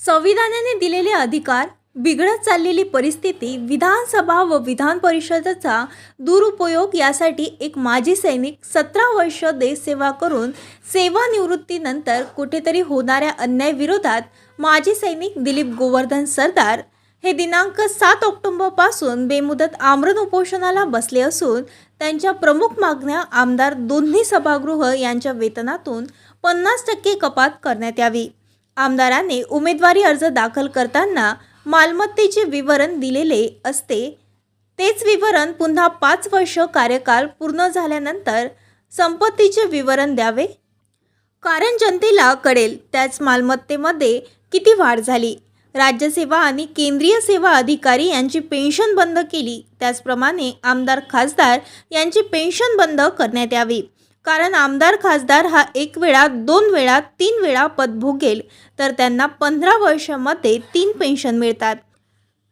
संविधानाने दिलेले अधिकार बिघडत चाललेली परिस्थिती विधानसभा व विधान परिषदेचा दुरुपयोग यासाठी एक माजी सैनिक सतरा वर्ष देशसेवा करून सेवानिवृत्तीनंतर कुठेतरी होणाऱ्या अन्यायाविरोधात माजी सैनिक दिलीप गोवर्धन सरदार हे दिनांक सात ऑक्टोबरपासून बेमुदत आमरण उपोषणाला बसले असून त्यांच्या प्रमुख मागण्या आमदार दोन्ही सभागृह यांच्या वेतनातून पन्नास टक्के कपात करण्यात यावी. आमदाराने उमेदवारी अर्ज दाखल करताना मालमत्तेचे विवरण दिलेले असते. तेच विवरण पुन्हा पाच वर्ष कार्यकाल पूर्ण झाल्यानंतर संपत्तीचे विवरण द्यावे? कारण जनतेला कळेल त्याच मालमत्तेमध्ये किती वाढ झाली. राज्यसेवा आणि केंद्रीय सेवा अधिकारी यांची पेन्शन बंद केली. त्याचप्रमाणे आमदार खासदार यांची पेन्शन बंद करण्यात यावी. कारण आमदार खासदार हा एक वेळा दोन वेळा तीन वेळा पद भोगेल तर त्यांना पंधरा वर्षामध्ये तीन पेन्शन मिळतात.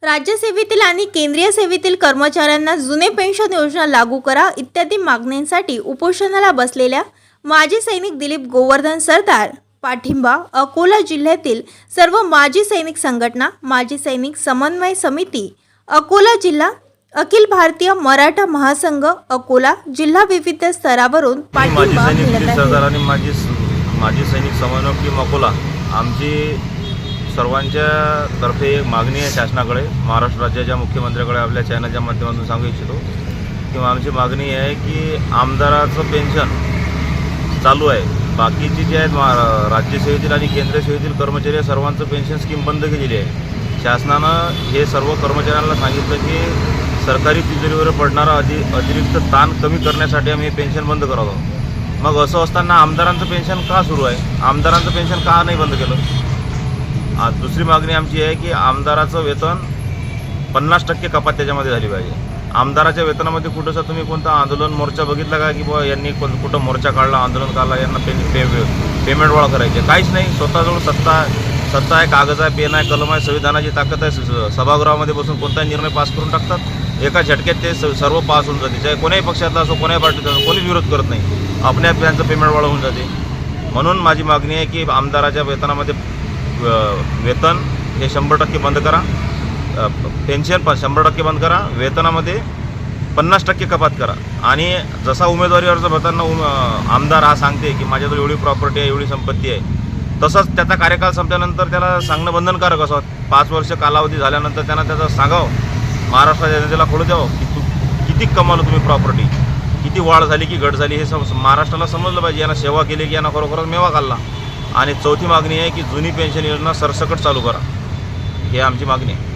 राज्यसेवेतील आणि केंद्रीय सेवेतील कर्मचाऱ्यांना जुने पेन्शन योजना लागू करा इत्यादी मागण्यांसाठी उपोषणाला बसलेल्या माजी सैनिक दिलीप गोवर्धन सरदार पाठिंबा अकोला जिल्ह्यातील सर्व माजी सैनिक संघटना माजी सैनिक समन्वय समिती अकोला जिल्हा अखिल भारतीय मराठा महासंघ अकोला जिल्हा विविध स्तरावरून माजी पाठिंबा सैनिक मिळत दिलीप आहे. सरदार आणि माजी माजी सैनिक समन्वयक टीम अकोला. आमची सर्वांच्या तर्फे एक मागणी आहे शासनाकडे महाराष्ट्र राज्याच्या मुख्यमंत्र्याकडे आपल्या चॅनलच्या माध्यमातून सांगू इच्छितो. किंवा आमची मागणी आहे की आमदाराचं पेन्शन चालू आहे. बाकीची जे आहेत मा राज्यसेवेतील आणि केंद्र सेवेतील कर्मचारी आहे, सर्वांचं पेन्शन स्कीम बंद केलेली आहे. शासनानं हे सर्व कर्मचाऱ्यांना सांगितलं की सरकारी तिजोरीवर पडणारा अधि अतिरिक्त ताण कमी करण्यासाठी आम्ही हे पेन्शन बंद करत आहोत. मग असं असताना आमदारांचं पेन्शन का सुरू आहे? आमदारांचं पेन्शन का नाही बंद केलं? दुसरी मागणी आमची आहे की आमदाराचं वेतन पन्नास टक्के कपात त्याच्यामध्ये झाली पाहिजे. आमदाराच्या वेतनामध्ये कुठंसा तुम्ही कोणता आंदोलन मोर्चा बघितला का की बुवा यांनी कोण कुठं मोर्चा काढला आंदोलन काढला यांना पे पे पेमेंट गोळा करायचे काहीच नाही. स्वतःजवळ सत्ता सत्ता आहे कागद आहे पेन आहे कलम आहे संविधानाची ताकद आहे स- सभागृहामध्ये बसून कोणताही निर्णय पास करून टाकतात. एका झटक्यात ते स- सर्व पास होऊन जाते. चाहे कोण्याही पक्षातला असो कोण्याही पार्टीचा असो कोणीच विरोध करत नाही. आपल्या त्यांचं पेमेंट वाढ होऊन जाते. म्हणून माझी मागणी आहे की आमदाराच्या वेतनामध्ये वेतन हे शंभर टक्के बंद करा. पेन्शन पण शंभर टक्के बंद करा. वेतनामध्ये पन्नास टक्के कपात करा. आणि जसा उमेदवारी अर्ज भरताना उम आमदार हा सांगते की माझ्याजवळ एवढी प्रॉपर्टी आहे एवढी संपत्ती आहे. तसंच त्याचा कार्यकाळ संपल्यानंतर त्याला सांगणं बंधनकारक असं पाच वर्ष कालावधी झाल्यानंतर त्यांना त्याचं सांगावं. महाराष्ट्राच्या जनतेला खोडू द्यावं की तू किती कमावलं तुम्ही प्रॉपर्टी किती वाढ झाली की घट झाली हे सम महाराष्ट्राला समजलं पाहिजे. यांना सेवा केली की यांना खरोखरच मेवा खाल्ला. आणि चौथी मागणी आहे की जुनी पेन्शन योजना सरसकट चालू करा. हे आमची मागणी आहे.